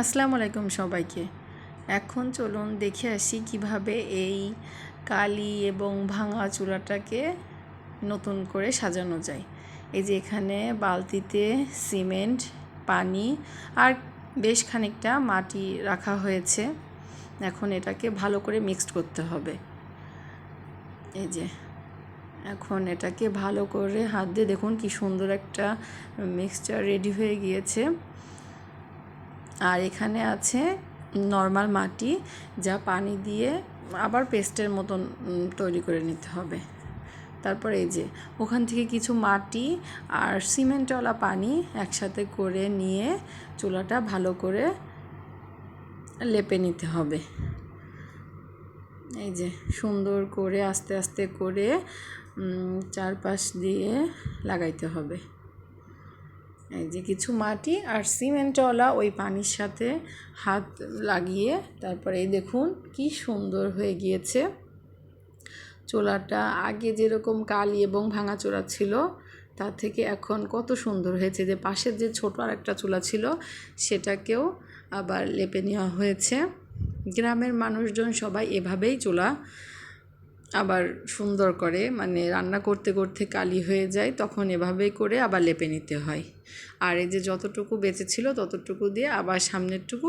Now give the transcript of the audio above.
আসসালামু আলাইকুম সবাইকে। এখন চলুন দেখে আসি কীভাবে এই কালি এবং ভাঙা চূড়াটাকে নতুন করে সাজানো যায়। এই যে এখানে বালতিতে সিমেন্ট, পানি আর বেশ খানিকটা মাটি রাখা হয়েছে। এখন এটাকে ভালো করে মিক্সড করতে হবে। এই যে, এখন এটাকে ভালো করে হাত দিয়ে দেখুন কি সুন্দর একটা মিক্সচার রেডি হয়ে গিয়েছে। আর এখানে আছে নর্মাল মাটি যা পানি দিয়ে আবার পেস্টের মতন তৈরি করে নিতে হবে। তারপর এই যে, ওখান থেকে কিছু মাটি আর সিমেন্টওয়ালা পানি একসাথে করে নিয়ে চুলাটা ভালো করে লেপে নিতে হবে। এই যে, সুন্দর করে আস্তে আস্তে করে চারপাশ দিয়ে লাগাইতে হবে। যে কিছু মাটি আর সিমেন্টওয়ালা ওই পানির সাথে হাত লাগিয়ে তারপরে এই দেখুন কি সুন্দর হয়ে গিয়েছে। চোলাটা আগে যেরকম কালি এবং ভাঙা চোলা ছিল তার থেকে এখন কত সুন্দর হয়েছে। যে পাশের যে ছোট আর একটা চুলা ছিল, সেটাকেও আবার লেপে নেওয়া হয়েছে। গ্রামের মানুষজন সবাই এভাবেই চুলা আবার সুন্দর করে মানে রান্না করতে করতে কালি হয়ে যায়, তখন এভাবে করে আবার লেপে নিতে হয়। আর এই যে যতটুকু বেঁচে ছিল ততটুকু দিয়ে আবার সামনেরটুকু